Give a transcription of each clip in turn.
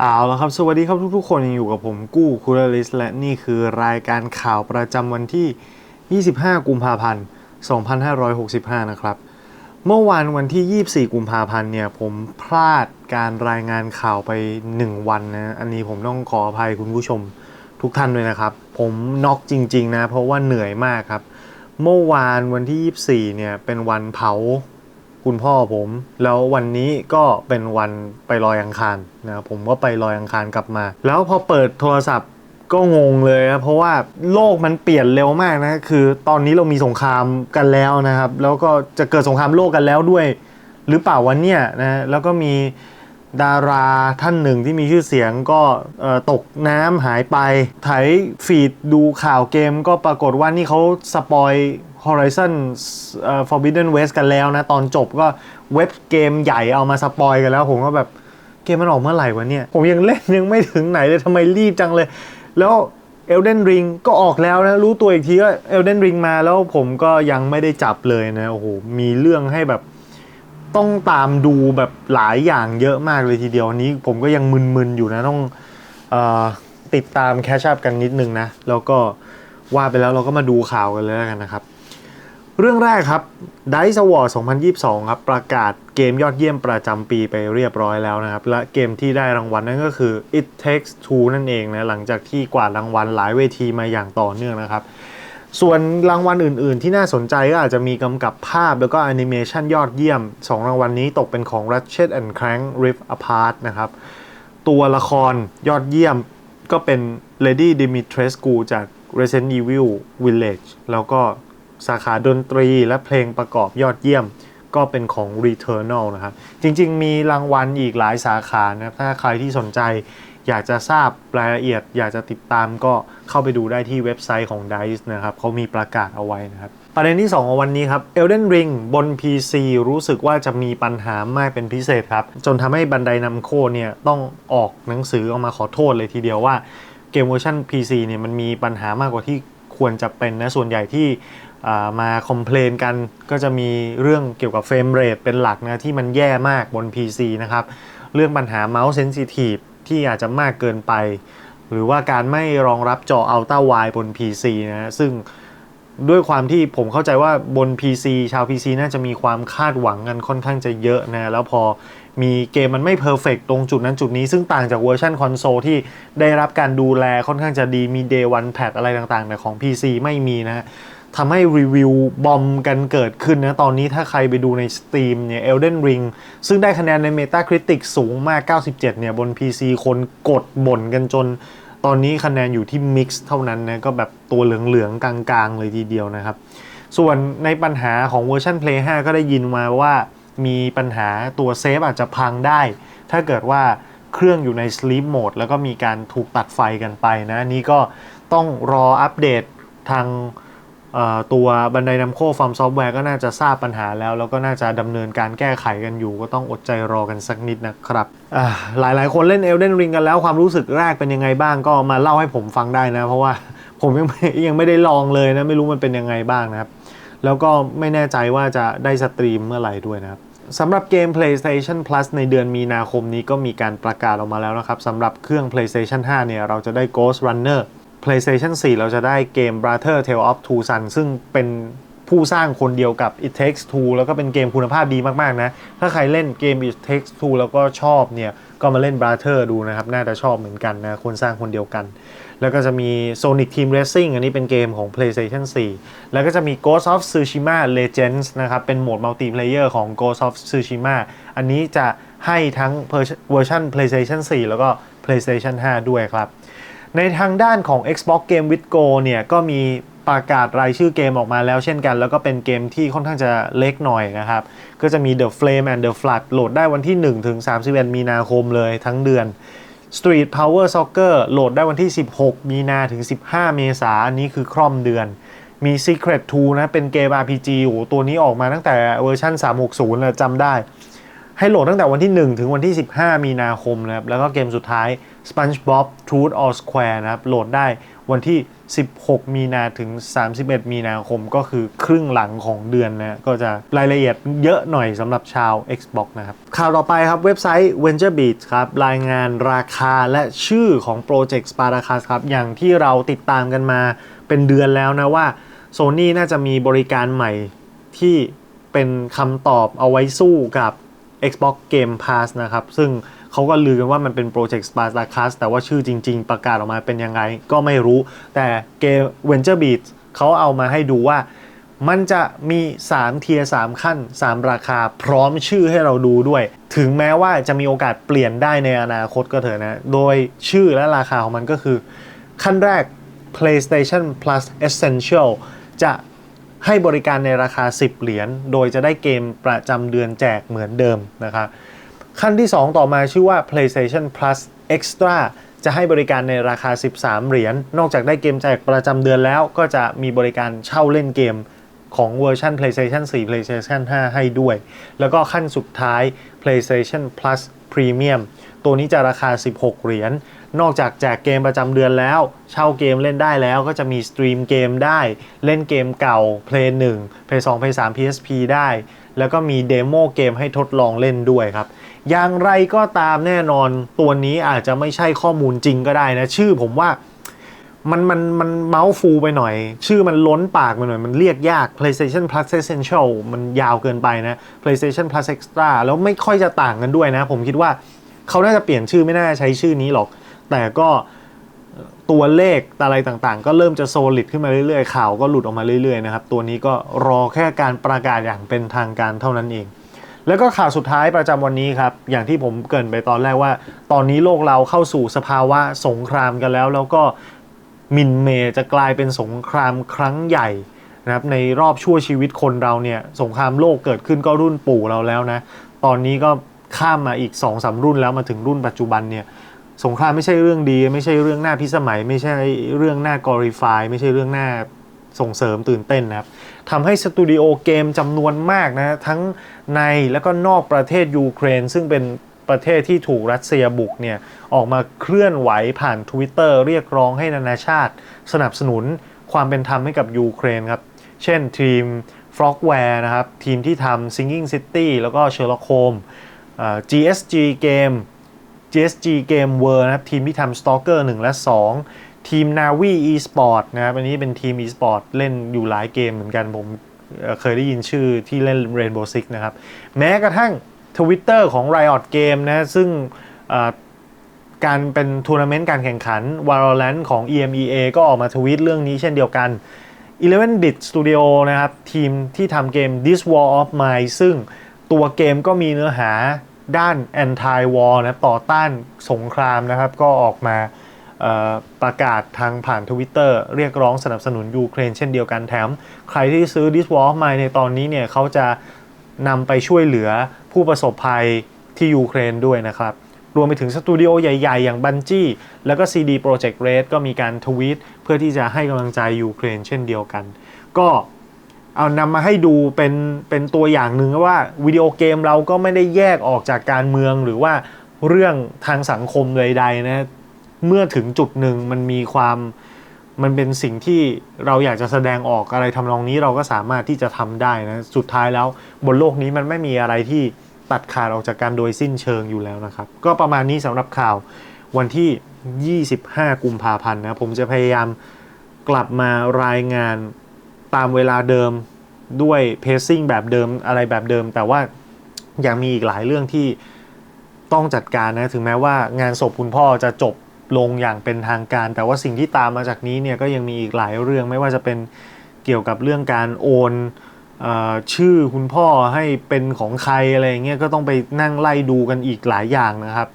เอาละครับ สวัสดีครับทุกๆ คนยังอยู่กับผมกู้คูลลิสและนี่คือรายการข่าวประจำวันที่ 25 กุมภาพันธ์ 2565 นะครับ เมื่อวานวันที่ 24 กุมภาพันธ์เนี่ยผมพลาดการรายงานข่าวไป 1 วันนะ อันนี้ผมต้องขออภัยคุณผู้ชมทุกท่านด้วยนะครับ ผมน็อกจริง ๆ นะ เพราะว่าเหนื่อยมากครับ เมื่อวานวันที่ 24 เนี่ยเป็นวันเผา คุณพ่อผม แล้ววันนี้ก็เป็นวันไปลอยอังคารนะครับผมก็ไปลอยอังคารกลับมา แล้วพอเปิดโทรศัพท์ก็งงเลยนะเพราะว่าโลกมันเปลี่ยนเร็วมากนะคือตอนนี้เรามีสงครามกันแล้วนะครับ แล้วก็จะเกิดสงครามโลกกันแล้วด้วย หรือเปล่าวันเนี้ยนะแล้วก็มีดาราท่านหนึ่งที่มีชื่อเสียงก็ตกน้ำหายไปไถฟีดดูข่าวเกมก็ปรากฏว่านี่เขาสปอย Horizon เอ่อ Forbidden West กันแล้วนะ ตอนจบก็เว็บเกมใหญ่เอามาสปอยกันแล้ว ผมก็แบบเกมมันออกเมื่อไหร่วะเนี่ย ผมยังเล่นยังไม่ถึงไหนเลยทำไมรีบจังเลย แล้ว Elden Ring ก็ออกแล้วนะ รู้ตัวอีกทีก็ Elden Ring มาแล้วผมก็ยังไม่ได้จับเลยนะโอ้โหมีเรื่องให้แบบต้องตามดูแบบหลายอย่างเยอะมากเลยทีเดียววันนี้ผมก็ยังมึนๆอยู่นะต้องเออติดตามแคชชัพกันนิดนึงนะ แล้วก็ว่าไปแล้วเราก็มาดูข่าวกันเลยแล้วกันนะครับ เรื่องแรกครับ Dice Award 2022 ครับ ประกาศเกมยอดเยี่ยมประจำปีไปเรียบร้อยแล้วนะครับ และเกมที่ได้รางวัลนั่นก็คือ It Takes Two นั่นเองนะ หลังจากที่กวาดรางวัลหลายเวทีมาอย่างต่อเนื่องนะครับ ส่วนรางวัลอื่นๆ ที่น่าสนใจก็อาจจะมีกำกับภาพแล้วก็แอนิเมชันยอดเยี่ยม 2 รางวัลนี้ตกเป็นของ Ratchet and Clank Rift Apart นะครับ ตัวละครยอดเยี่ยมก็เป็น Lady Dimitrescu จาก Resident Evil Village แล้วก็ สาขาดนตรีและเพลงประกอบยอดเยี่ยมก็เป็นของ Returnal นะครับ จริงๆ มีรางวัลอีกหลายสาขานะครับ ถ้าใครที่สนใจอยากจะทราบรายละเอียด อยากจะติดตามก็เข้าไปดูได้ที่เว็บไซต์ของ DICE นะครับเขามีประกาศเอาไว้นะครับ ประเด็นที่ 2 ของวันนี้ครับ Elden Ring บน PC รู้สึกว่าจะมีปัญหามากเป็นพิเศษครับ จนทำให้บันไดนำโคเนี่ยต้องออกหนังสือออกมาขอโทษเลยทีเดียวว่าเกมเวอร์ชัน PC เนี่ยมันมีปัญหามากกว่าที่ควรจะเป็นนะส่วนใหญ่ที่ มาคอมเพลนกันก็จะมีเรื่องเกี่ยวกับเฟรมเรทเป็นหลักนะที่มันแย่มากบน PC นะครับ เรื่องปัญหาเมาส์เซนซิทีฟที่อาจจะมากเกินไป หรือว่าการไม่รองรับจอ Ultra Wide บน PC นะซึ่งด้วยความที่ผมเข้าใจว่าบน PC ชาว PC น่าจะมีความคาดหวังกันค่อนข้างจะเยอะนะแล้วพอมีเกมมันไม่เพอร์เฟกตรงจุดนั้นจุดนี้ซึ่งต่างจากเวอร์ชันคอนโซลที่ได้รับการดูแลค่อนข้างจะดีมี Day One Patch อะไรต่างๆ แต่ของ PC ไม่มีนะ ทำให้รีวิวบอมกันเกิดขึ้นนะ ตอนนี้ถ้าใครไปดูใน Steam เนี่ย Elden Ring ซึ่งได้คะแนนใน Metacritic สูงมาก 97 เนี่ย บน PC คนกดบ่นกันจน ตอนนี้คะแนนอยู่ที่ Mix เท่านั้นนะ ก็แบบตัวเหลืองๆ กลางๆ เลยทีเดียวนะครับ ส่วนในปัญหาของเวอร์ชัน Play 5 ก็ได้ยินมาว่ามีปัญหาตัวเซฟอาจจะพังได้ ถ้าเกิดว่าเครื่องอยู่ใน Sleep Mode แล้วก็มีการถูกตัดไฟกันไปนะนนี้ก็ต้องรออัปเดตทาง ตัวบันไดนำโค้ฟาร์มซอฟต์แวร์ก็น่าจะทราบปัญหาแล้ว แล้วก็น่าจะดำเนินการแก้ไขกันอยู่ ก็ต้องอดใจรอกันสักนิดนะครับอ่ายหลายคนเล่น Elden Ring กันแล้วความรู้สึกแรกเป็นยังไงบ้างก็มาเล่าให้ผมฟังได้นะ เพราะว่าผมยังไม่ยังไม่ได้ลองเลยนะ ไม่รู้มันเป็นยังไงบ้างนะครับ แล้วก็ไม่แน่ใจว่าจะได้สตรีมเมื่อไหร่ด้วยนะครับสำหรับเกม PlayStation Plus ในเดือนมีนาคมนี้ก็มีการประกาศออกมาแล้วนะครับสำหรับเครื่อง PlayStation 5 เนี่ยเราจะได้ Ghost Runner PlayStation 4 เราจะได้เกม Brother Tale of Two Sons ซึ่งเป็นผู้สร้างคนเดียวกับ It Takes Two แล้วก็เป็นเกมคุณภาพดีมาก ๆ นะ ถ้าใครเล่นเกม It Takes Two แล้วก็ชอบเนี่ย ก็มาเล่น Brother ดูนะครับ น่าจะชอบเหมือนกันนะ คนสร้างคนเดียวกัน แล้วก็จะมี Sonic Team Racing อันนี้เป็นเกมของ PlayStation 4 แล้วก็จะมี Ghost of Tsushima Legends นะครับ เป็นโหมดมัลติเพลเยอร์ของ Ghost of Tsushima อันนี้จะให้ทั้งเวอร์ชัน PlayStation 4 แล้วก็ PlayStation 5 ด้วยครับ ในทางด้านของ Xbox Game with Go เนี่ยก็มีประกาศรายชื่อเกมออกมาแล้วเช่นกัน แล้วก็เป็นเกมที่ค่อนข้างจะเล็กหน่อยนะครับ ก็จะมี The Flame and the Flood โหลดได้วันที่1ถึง31 มีนาคมเลยทั้งเดือน Street Power Soccer โหลดได้วันที่ 16 มีนาถึง 15 เมษายนอันนี้คือคร่อมเดือน มี Secret 2 นะ เป็นเกม RPG โอ้ตัวนี้ออกมาตั้งแต่เวอร์ชัน360แล้วจำได้ ให้โหลดตั้งแต่วันที่ 1 ถึงวันที่ 15 มีนาคมนะครับ แล้วก็เกมสุดท้าย SpongeBob Truth or Square นะครับ โหลดได้วันที่ 16 มีนาถึง 31 มีนาคมก็คือครึ่งหลังของเดือนนะ ก็จะรายละเอียดเยอะหน่อยสำหรับชาว Xbox นะครับ ข่าวต่อไปครับเว็บไซต์ Venture Beat ครับ รายงานราคาและชื่อของ Project Spartacus ครับ อย่างที่เราติดตามกันมาเป็นเดือนแล้วนะว่า Sony น่าจะมีบริการใหม่ที่เป็นคำตอบเอาไว้สู้กับ Xbox Game Pass นะครับ ซึ่ง เขาก็ลือกันว่ามันเป็น Project Spartacus แต่ว่าชื่อจริง ๆ ประกาศออกมาเป็นยังไงก็ไม่รู้ แต่เกม Venture Beat เขาเอามาให้ดูว่ามันจะมี3เทียร์3ขั้น 3 ราคาพร้อมชื่อให้เราดูด้วย ถึงแม้ว่าจะมีโอกาสเปลี่ยนได้ในอนาคตก็เถอะนะ โดยชื่อและราคาของมันก็คือ ขั้นแรก PlayStation Plus Essential จะให้บริการในราคา 10 เหรียญ โดยจะได้เกมประจำเดือนแจกเหมือนเดิมนะครับ ขั้นที่ 2 ต่อมาชื่อว่า PlayStation Plus Extra จะให้บริการในราคา 13 เหรียญ นอกจากได้เกมแจกประจำเดือนแล้ว ก็จะมีบริการเช่าเล่นเกมของเวอร์ชัน PlayStation 4 PlayStation 5 ให้ด้วย แล้วก็ขั้นสุดท้าย PlayStation Plus Premium ตัวนี้จะราคา 16 เหรียญ นอกจากแจกเกมประจำเดือนแล้ว เช่าเกมเล่นได้แล้วก็จะมีสตรีมเกมได้ เล่นเกมเก่า Play 1 Play 2 Play 3 PSP ได้ แล้วก็มีเดโมเกมให้ทดลองเล่นด้วยครับ อย่างไรก็ตามแน่นอนตัวนี้อาจจะไม่ใช่ข้อมูลจริงก็ได้นะ ชื่อผมว่ามันมันมันเมาส์ฟูไปหน่อย ชื่อมันล้นปากไปหน่อย มันเรียกยาก PlayStation Plus Essential มันยาวเกินไปนะ PlayStation Plus Extra แล้วไม่ค่อยจะต่างกันด้วยนะ ผมคิดว่าเขาน่าจะเปลี่ยนชื่อไม่น่าใช้ชื่อนี้หรอก แต่ก็ตัวเลขอะไรต่างๆ ก็เริ่มจะโซลิดขึ้นมาเรื่อยๆ ข่าวก็หลุดออกมาเรื่อยๆนะครับ ตัวนี้ก็รอแค่การประกาศอย่างเป็นทางการเท่านั้นเอง แล้วก็ข่าวสุดท้ายประจำวันนี้ครับ อย่างที่ผมเกริ่นไปตอนแรกว่า ตอนนี้โลกเราเข้าสู่สภาวะสงครามกันแล้ว แล้วก็มินเมจะกลายเป็นสงครามครั้งใหญ่นะครับในรอบชั่วชีวิตคนเราเนี่ยสงครามโลกเกิดขึ้นก็รุ่นปู่เราแล้วนะ ตอนนี้ก็ข้ามมาอีก2อสรุ่นแล้วมาถึงรุ่นปัจจุบันเนี่ยสงครามไม่ใช่เรื่องดี ไม่ใช่เรื่องน่าพิสมัย ไม่ใช่เรื่องน่ากอริฟาย ไม่ใช่เรื่องน่า ส่งเสริมตื่นเต้นนะครับทำให้สตูดิโอเกมจำนวนมากนะทั้งในและก็นอกประเทศยูเครน ซึ่งเป็นประเทศที่ถูกรัสเซียบุกเนี่ยออกมาเคลื่อนไหวผ่าน Twitter เรียกร้องให้นานาชาติ สนับสนุนความเป็นธรรมให้กับยูเครนครับ เช่นทีม Frogware นะครับ ทีมที่ทำ Singing City แล้วก็ Sherlock Holmes GSG Game GSG Game World นะครับ ทีมที่ทำ Stalker 1 และ 2 ทีม Navi Esport นะครับอันนี้เป็นทีม Esport เล่นอยู่หลายเกมเหมือนกันผมเคยได้ยินชื่อที่เล่น Rainbow Six นะครับ แม้กระทั่ง Twitter ของ Riot Game นะซึ่งการเป็นทัวร์นาเมนต์การแข่งขัน Valorant ของ EMEA ก็ออกมาทวีตเรื่องนี้เช่นเดียวกัน 11 Bit Studio นะครับ ทีมที่ทำเกม This War of Mine ซึ่งตัวเกมก็มีเนื้อหาด้าน anti war นะต่อต้านสงครามนะครับ ก็ออกมา ประกาศทางผ่าน Twitter เรียกร้องสนับสนุนยูเครนเช่นเดียวกันแถม ใครที่ซื้อ This War of Mine ในตอนนี้เนี่ยเขาจะนำไปช่วยเหลือผู้ประสบภัยที่ยูเครนด้วยนะครับ รวมไปถึงสตูดิโอใหญ่ๆ อย่างบันจี้แล้วก็ CD Projekt Red ก็มีการทวีตเพื่อที่จะให้กำลังใจยูเครนเช่นเดียวกัน ก็เอานำมาให้ดูเป็นเป็นตัวอย่างหนึ่งว่าวิดีโอเกมเราก็ไม่ได้แยกออกจากการเมืองหรือว่าเรื่องทางสังคมใดๆนะ เมื่อถึงจุดหนึ่งมันมีความมันเป็นสิ่งที่เราอยากจะแสดงออกอะไรทำนองนี้เราก็สามารถที่จะทำได้นะสุดท้ายแล้วบนโลกนี้มันไม่มีอะไรที่ตัดขาดออกจากกันโดยสิ้นเชิงอยู่แล้วนะครับ ก็ประมาณนี้สำหรับข่าววันที่ 25 กุมภาพันธ์นะผมจะพยายามกลับมารายงานตามเวลาเดิมด้วยเพซซิ่งแบบเดิมอะไรแบบเดิม แต่ว่ายังมีอีกหลายเรื่องที่ต้องจัดการนะ ถึงแม้ว่างานศพคุณพ่อจะจบ ลงอย่างเป็นทางการ แต่ว่าสิ่งที่ตามมาจากนี้เนี่ยก็ยังมีอีกหลายเรื่องไม่ว่าจะเป็นเกี่ยวกับเรื่องการโอนชื่อคุณพ่อให้เป็นของใครอะไรเงี้ยก็ต้องไปนั่งไล่ดูกันอีกหลายอย่างนะครับ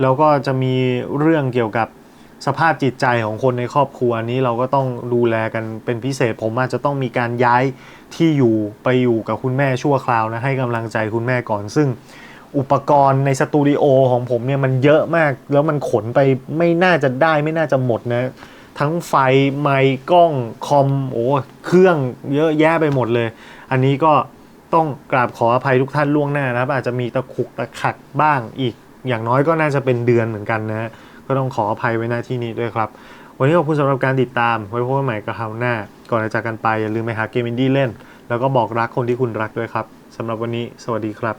แล้วก็จะมีเรื่องเกี่ยวกับสภาพจิตใจของคนในครอบครัวนี้เราก็ต้องดูแลกันเป็นพิเศษ ผมอาจจะต้องมีการย้ายที่อยู่ไปอยู่กับคุณแม่ชั่วคราวนะให้กำลังใจคุณแม่ก่อนซึ่ง อุปกรณ์ในสตูดิโอของผมเนี่ยมันเยอะมาก แล้วมันขนไปไม่น่าจะได้ไม่น่าจะหมดนะ ทั้งไฟ ไมค์กล้อง คอม โอ้เครื่องเยอะแยะไปหมดเลย อันนี้ก็ต้องกราบขออภัยทุกท่านล่วงหน้านะครับ อาจจะมีตะขุกตะขักบ้างอีก อย่างน้อยก็น่าจะเป็นเดือนเหมือนกันนะ ก็ต้องขออภัยไว้หน้าที่นี้ด้วยครับ วันนี้ขอบคุณสำหรับการติดตาม ไว้พบกันใหม่กับคราวหน้า ก่อนจะจากกันไปอย่าลืมไปหาเกมอินดี้เล่น แล้วก็บอกรักคนที่คุณรักด้วยครับสำหรับวันนี้ สวัสดีครับ